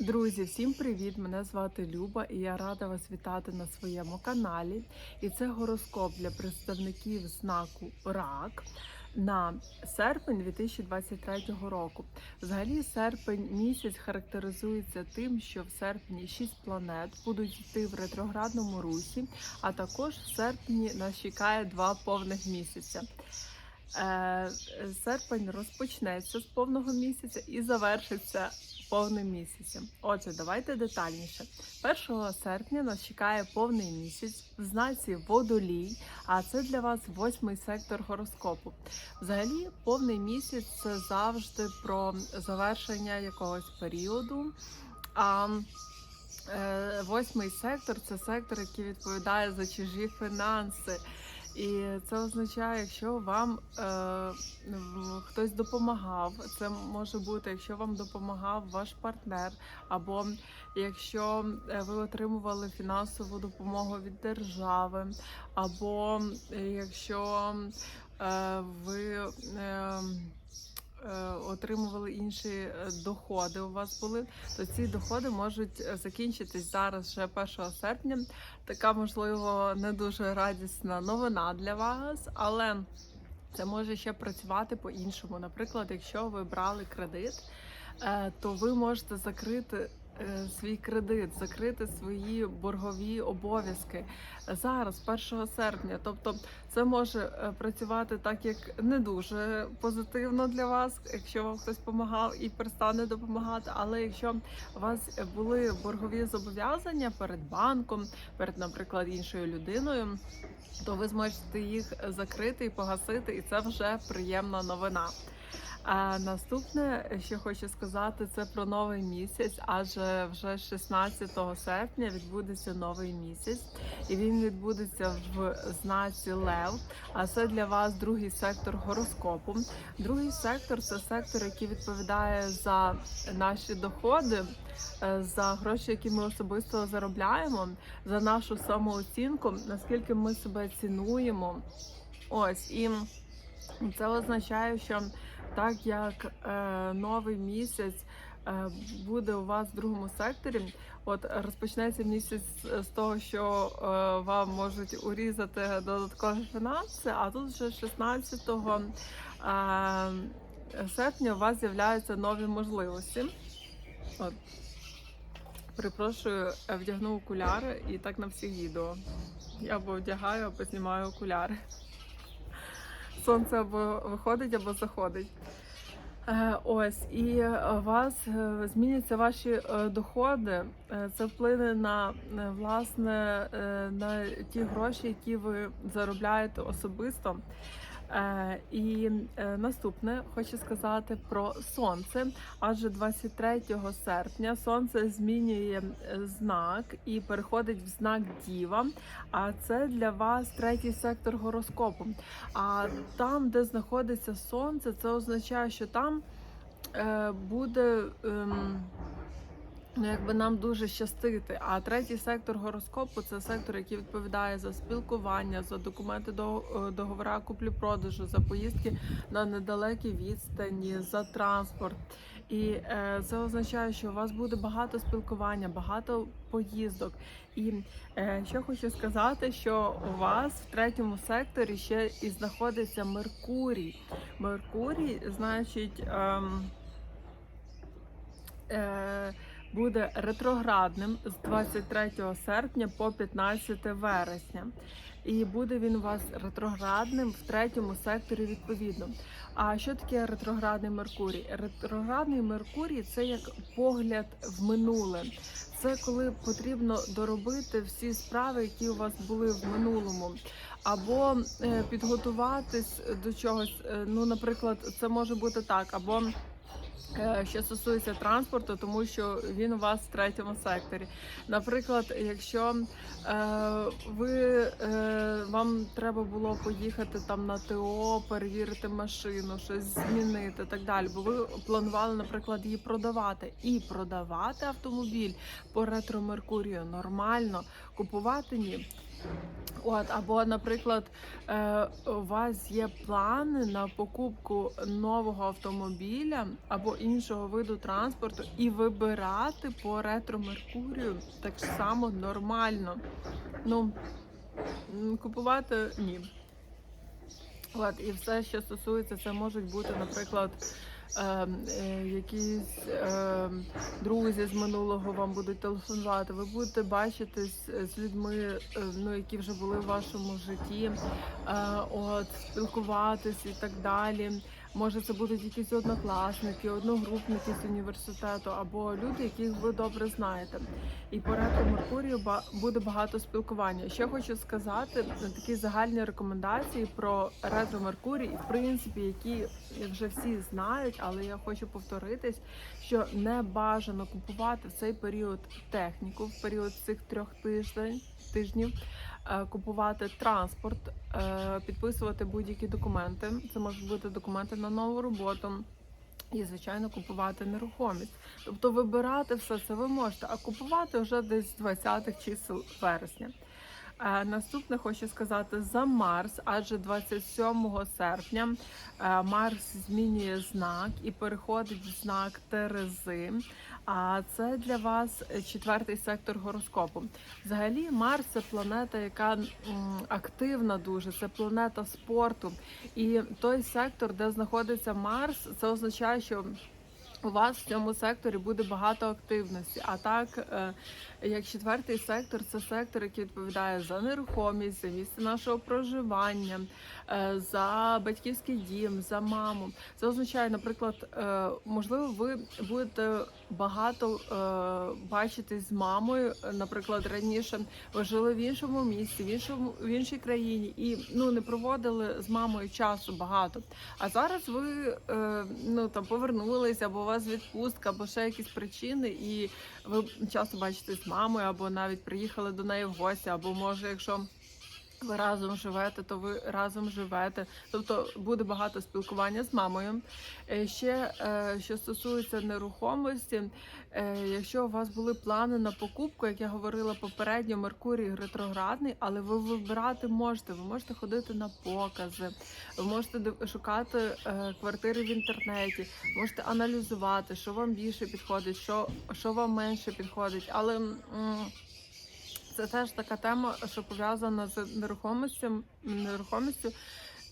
Друзі, всім привіт! Мене звати Люба і я рада вас вітати на своєму каналі. І це гороскоп для представників знаку РАК на серпень 2023 року. Взагалі, серпень місяць характеризується тим, що в серпні 6 планет будуть йти в ретроградному русі, а також в серпні нас чекає два повних місяця. Е, Серпень розпочнеться з повного місяця і завершиться повним місяцем. Отже, давайте детальніше. 1 серпня нас чекає повний місяць в знаці водолій, а це для вас восьмий сектор гороскопу. Взагалі, повний місяць це завжди про завершення якогось періоду. А е, восьмий сектор це сектор, який відповідає за чужі фінанси. І це означає, якщо вам е, хтось допомагав, це може бути, якщо вам допомагав ваш партнер, або якщо е, ви отримували фінансову допомогу від держави, або якщо е, ви. Е, Отримували інші е, доходи у вас були, то ці доходи можуть е, закінчитись зараз вже 1 серпня така, можливо, не дуже радісна новина для вас, але це може ще працювати по-іншому. Наприклад, якщо ви брали кредит, е, то ви можете закрити. Е, Свій кредит, закрити свої боргові обов'язки зараз, 1 серпня. Тобто, це може е, працювати так, як не дуже позитивно для вас, якщо вам хтось допомагав і перестане допомагати. Але якщо у вас були боргові зобов'язання перед банком, перед, наприклад, іншою людиною, то ви зможете їх закрити і погасити, і це вже приємна новина. А наступне, що хочу сказати, це про новий місяць, адже вже 16 серпня відбудеться новий місяць, і він відбудеться в знаці Лев. А це для вас другий сектор гороскопу. Другий сектор це сектор, який відповідає за наші доходи, е, за гроші, які ми особисто заробляємо, за нашу самооцінку, наскільки ми себе цінуємо. Ось і це означає, що так як е, новий місяць е, буде у вас в другому секторі, от розпочнеться місяць з того, що е, вам можуть урізати додаткові фінанси, а тут вже 16 е, серпня у вас з'являються нові можливості. От. Перепрошую, е, вдягну окуляри і так на всіх відео. Я або вдягаю, або знімаю окуляри. Сонце або виходить, або заходить. Е, Ось, і у вас е, зміняться ваші е, доходи. Е, Це вплине на е, власне е, на ті гроші, які ви заробляєте особисто. Е, І е, наступне хочу сказати про сонце. Адже 23 серпня сонце змінює е, знак і переходить в знак Діва. А це для вас третій сектор гороскопу. А там, де знаходиться сонце, це означає, що там буде. Ем, Ну, якби нам дуже щастити. А третій сектор гороскопу це сектор, який відповідає за спілкування, за документи до е, договора куплі-продажу, за поїздки на недалекі відстані, за транспорт. І е, це означає, що у вас буде багато спілкування, багато поїздок. І е, що хочу сказати, що у вас в третьому секторі ще і знаходиться Меркурій. Меркурій, значить. Ем, е, буде ретроградним з 23 серпня по 15 вересня. І буде він у вас ретроградним в третьому секторі відповідно. А що таке ретроградний Меркурій? Ретроградний Меркурій це як погляд в минуле. Це коли потрібно доробити всі справи, які у вас були в минулому, або е, підготуватись до чогось. Е, Ну, наприклад, це може бути так, або Що стосується транспорту, тому що він у вас в третьому секторі. Наприклад, якщо е, ви е, вам треба було поїхати там на ТО, перевірити машину, щось змінити, так далі, бо ви планували, наприклад, її продавати і продавати автомобіль по ретро Меркурію нормально, купувати ні. От, або, наприклад, е, у вас є плани на покупку нового автомобіля або іншого виду транспорту, і вибирати по ретро Меркурію так само нормально. Ну, купувати ні. От, і все, що стосується, це можуть бути, наприклад, е, е, якісь е, друзі з минулого вам будуть телефонувати. Ви будете бачитись з людьми, е, ну які вже були в вашому житті, е, от спілкуватись і так далі. Може, це будуть якісь однокласники, одногрупники з університету або люди, яких ви добре знаєте. І по ретро Меркурію буде багато спілкування. Ще хочу сказати такі загальні рекомендації про ретро Меркурій, в принципі, які вже всі знають, але я хочу повторитись, що не бажано купувати в цей період техніку, в період цих трьох тиждень тижнів. Е, Купувати транспорт, е, підписувати будь-які документи. Це можуть бути документи на нову роботу. І, звичайно, купувати нерухомість. Тобто вибирати все це ви можете, а купувати вже десь з 20-х чисел вересня. Е, Наступне хочу сказати за Марс, адже 27 серпня е, Марс змінює знак і переходить в знак Терези. А це для вас четвертий сектор гороскопу. Взагалі, Марс це планета, яка активна дуже, це планета спорту. І той сектор, де знаходиться Марс, це означає, що у вас в цьому секторі буде багато активності. А так, е, як четвертий сектор, це сектор, який відповідає за нерухомість, за місце нашого проживання, е, за батьківський дім, за маму. Це означає, наприклад, е, можливо, ви будете багато е, бачитись з мамою. Наприклад, раніше ви жили в іншому місці, в іншому в іншій країні, і ну не проводили з мамою часу багато. А зараз ви е, ну там повернулися, або у вас відпустка, або ще якісь причини, і ви часто бачитесь з мамою, або навіть приїхали до неї в гості, або може, якщо. Ви разом живете, то ви разом живете. Тобто буде багато спілкування з мамою. Е, Ще е, що стосується нерухомості, е, якщо у вас були плани на покупку, як я говорила попередньо, Меркурій ретроградний, але ви вибирати можете. Ви можете ходити на покази, ви можете шукати квартири в інтернеті, можете аналізувати, що вам більше підходить, що, що вам менше підходить. Але це теж така тема, що пов'язана з нерухомістю. нерухомістю.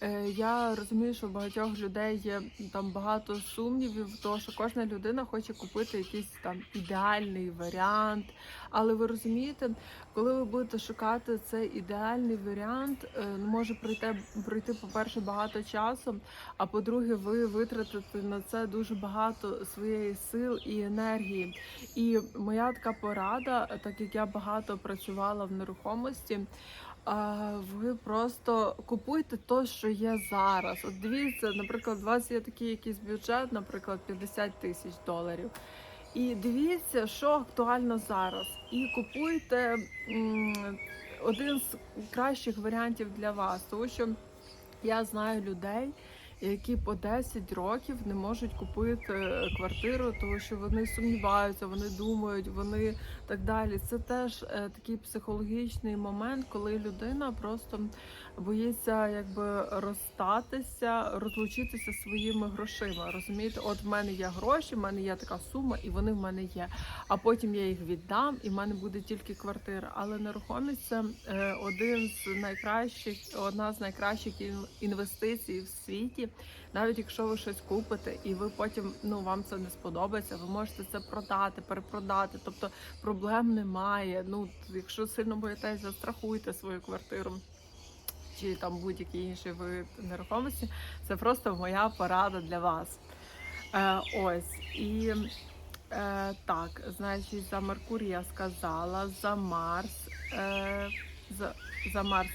Е, Я розумію, що у багатьох людей є там багато сумнівів, то що кожна людина хоче купити якийсь там ідеальний варіант. Але ви розумієте, коли ви будете шукати цей ідеальний варіант, е, ну, може пройти, пройти, по-перше, багато часу, а по-друге, ви витратите на це дуже багато своєї сил і енергії. І моя така порада, так як я багато працювала в нерухомості. Ви просто купуйте то, що є зараз. От дивіться, наприклад, у вас є такий якийсь бюджет, наприклад, 50 тисяч доларів. І дивіться, що актуально зараз. І купуйте один з кращих варіантів для вас, тому що я знаю людей, які по 10 років не можуть купити квартиру, тому що вони сумніваються, вони думають, вони так далі. Це теж е, такий психологічний момент, коли людина просто боїться якби розстатися, розлучитися своїми грошима. Розумієте, от в мене є гроші, в мене є така сума, і вони в мене є. А потім я їх віддам, і в мене буде тільки квартира. Але нерухомість це е, один з найкращих, одна з найкращих ін- інвестицій в світі. Навіть якщо ви щось купите, і ви потім ну вам це не сподобається, ви можете це продати, перепродати. Тобто проблем немає. Ну якщо сильно боїтесь, застрахуйте свою квартиру. Чи там будь-який інший вид нерухомості, це просто моя порада для вас. Е, ось і е, так, значить, за Меркурій я сказала, за Марс, е, за, за Марс,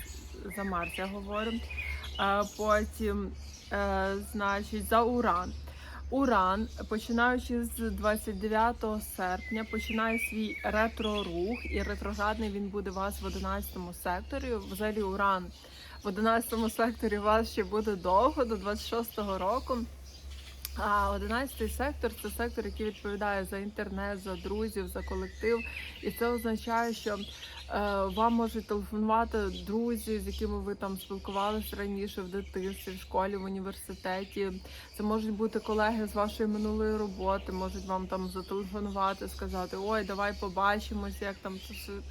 за Марс я говорю. Е, потім, значить, за Уран. Уран, починаючи з 29 серпня, починає свій ретро-рух, і ретроградний він буде у вас в 11 секторі. Взагалі, Уран в 11 секторі у вас ще буде довго, до 26-го року. А одинадцятий сектор це сектор, який відповідає за інтернет, за друзів, за колектив. І це означає, що е, вам можуть телефонувати друзі, з якими ви там спілкувалися раніше в дитинстві, в школі, в університеті. Це можуть бути колеги з вашої минулої роботи, можуть вам там зателефонувати, сказати: Ой, давай побачимося, як там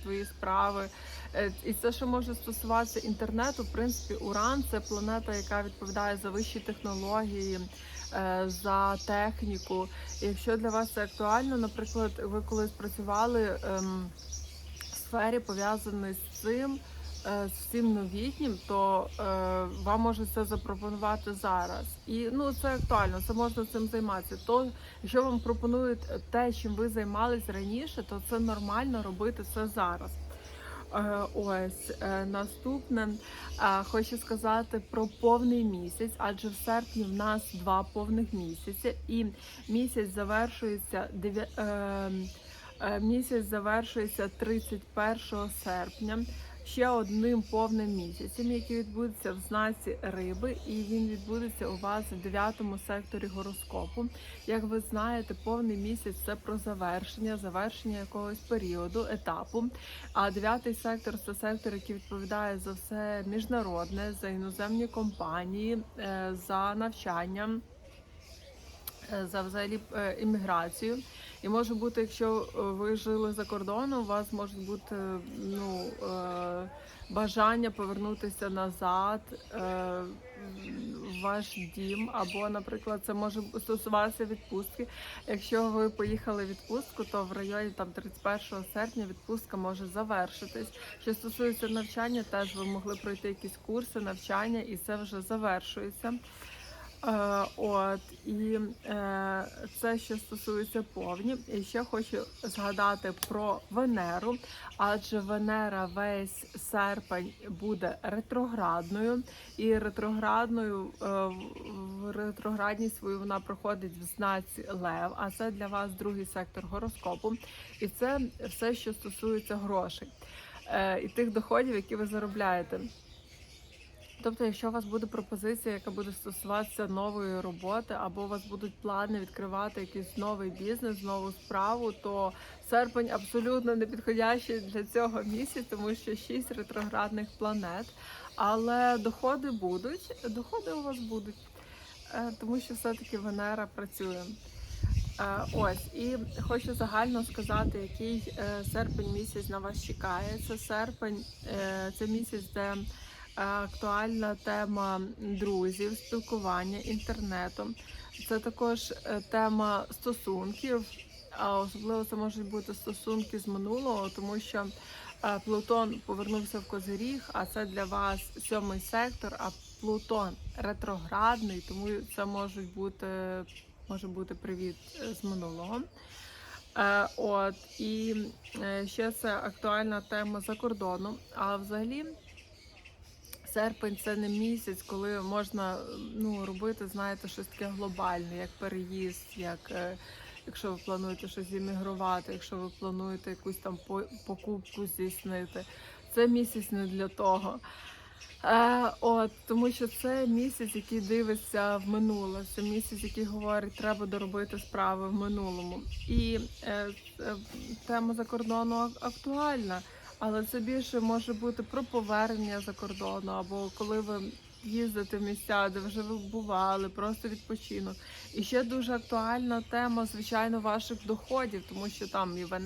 твої справи. Е, І це ще може стосуватися інтернету. В принципі, Уран це планета, яка відповідає за вищі технології, за техніку. Якщо для вас це актуально, наприклад, ви колись працювали ем, в сфері пов'язаної з цим. е, З цим новітнім, то е, вам можуть це запропонувати зараз. І ну це актуально, це можна цим займатися. То якщо вам пропонують те, чим ви займались раніше, то це нормально робити це зараз. Е, Ось е, наступне е, хочу сказати про повний місяць, адже в серпні в нас два повних місяці, і місяць завершується дев'я- е, е, місяць завершується 31 серпня. Ще одним повним місяцем, який відбудеться в знаці риби, і він відбудеться у вас в дев'ятому секторі гороскопу. Як ви знаєте, повний місяць це про завершення, завершення якогось періоду, етапу. А дев'ятий сектор це сектор, який відповідає за все міжнародне, за іноземні компанії, е, за навчання, е, за взагалі е, імміграцію. І може бути, якщо е, ви жили за кордоном, у вас може бути ну, е, бажання повернутися назад е, в ваш дім, або, наприклад, це може стосуватися відпустки. Якщо ви поїхали в відпустку, то в районі там 31 серпня відпустка може завершитись. Що стосується навчання, теж ви могли пройти якісь курси навчання, і це вже завершується. Е, от і е, це що стосується повні. І ще хочу згадати про Венеру, адже Венера весь серпень буде ретроградною, і ретроградною е, в ретроградній свою вона проходить в знаці Лев. А це для вас другий сектор гороскопу, і це все, що стосується грошей е, і тих доходів, які ви заробляєте. Тобто, якщо у вас буде пропозиція, яка буде стосуватися нової роботи, або у вас будуть плани відкривати якийсь новий бізнес, нову справу, то серпень абсолютно не підходящий для цього місяця, тому що шість ретроградних планет. Але доходи будуть, доходи у вас будуть, е, тому що все-таки Венера працює. Е, Ось і хочу загально сказати, який е, серпень місяць на вас чекає. Це серпень, це місяць, де актуальна тема друзів, спілкування інтернетом. Це також е, тема стосунків, а особливо це можуть бути стосунки з минулого, тому що е, Плутон повернувся в Козиріг, а це для вас сьомий сектор. А Плутон ретроградний, тому це можуть бути може бути привіт е, з минулого. Е, от і е, ще це актуальна тема за кордоном. А взагалі, серпень це не місяць, коли можна ну, робити, знаєте, щось таке глобальне, як переїзд, як е, якщо ви плануєте щось іммігрувати, якщо ви плануєте якусь там по- покупку здійснити. Це місяць не для того. Е, от, тому що це місяць, який дивиться в минуле. Це місяць, який говорить, треба доробити справи в минулому. І е, е, тема за кордону актуальна, але це більше може бути про повернення за кордону, або коли ви їздите в місця, де вже ви бували, просто відпочинок. І ще дуже актуальна тема, звичайно, ваших доходів, тому що там і Венера,